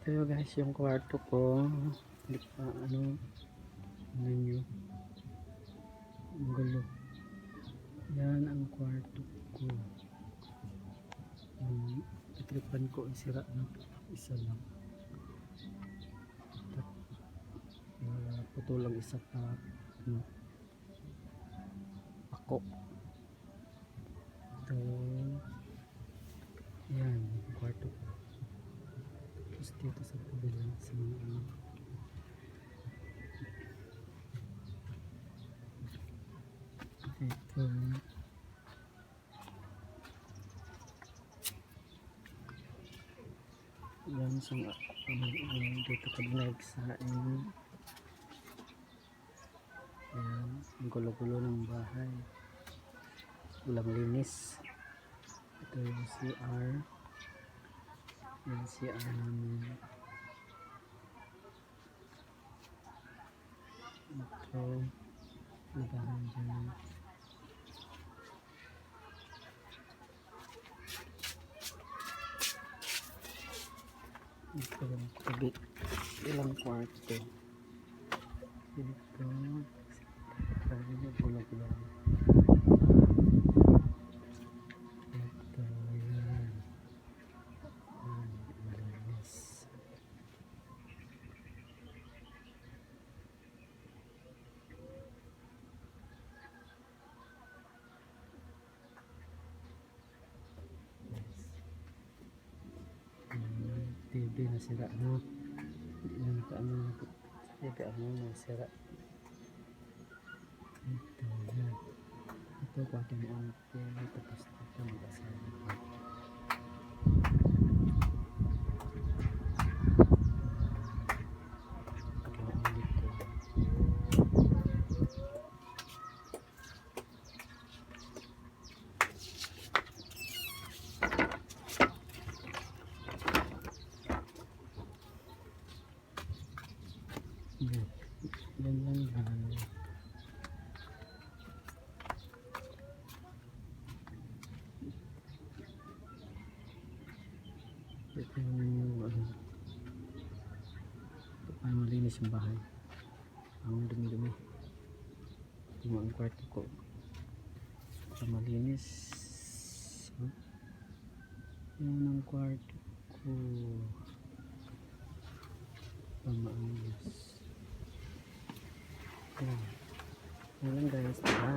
Ito guys, yung kwarto ko. Hindi pa, ano, ano nyo. Ang gulo. Yan ang kwarto ko. Yung itripan ko, isira na. Isa lang. Tap, uh, putol ang isa pa. Ano, ako. Ito. Yan, yung kwarto ko. Tapos dito sa kabila sa mga ano. Dito. Yan sa ano, ano, dito kabila sa ano. Yan, ang gulo-gulo ng bahay. Walang linis. Ito yung CR. Yan CR namin. Ito. Libahan dyan. Ito yung tabi. Ilang kwarto. Dito. Sabi niya gulo-gulo. Ito, yan. Yan, malinis. TV nasira na. Hindi na nakaano na. TV ano nasira. Ito, yan. Ito ko ating ate. Tapos ito Yan. Lang lang. Ito yung ano. Paano malinis yung bahay. Ang dumi-dumi. Yung ang kwarto ko. Para malinis. Huh? Yan ang kwarto ko. Para Yan. Yan lang guys. Bye.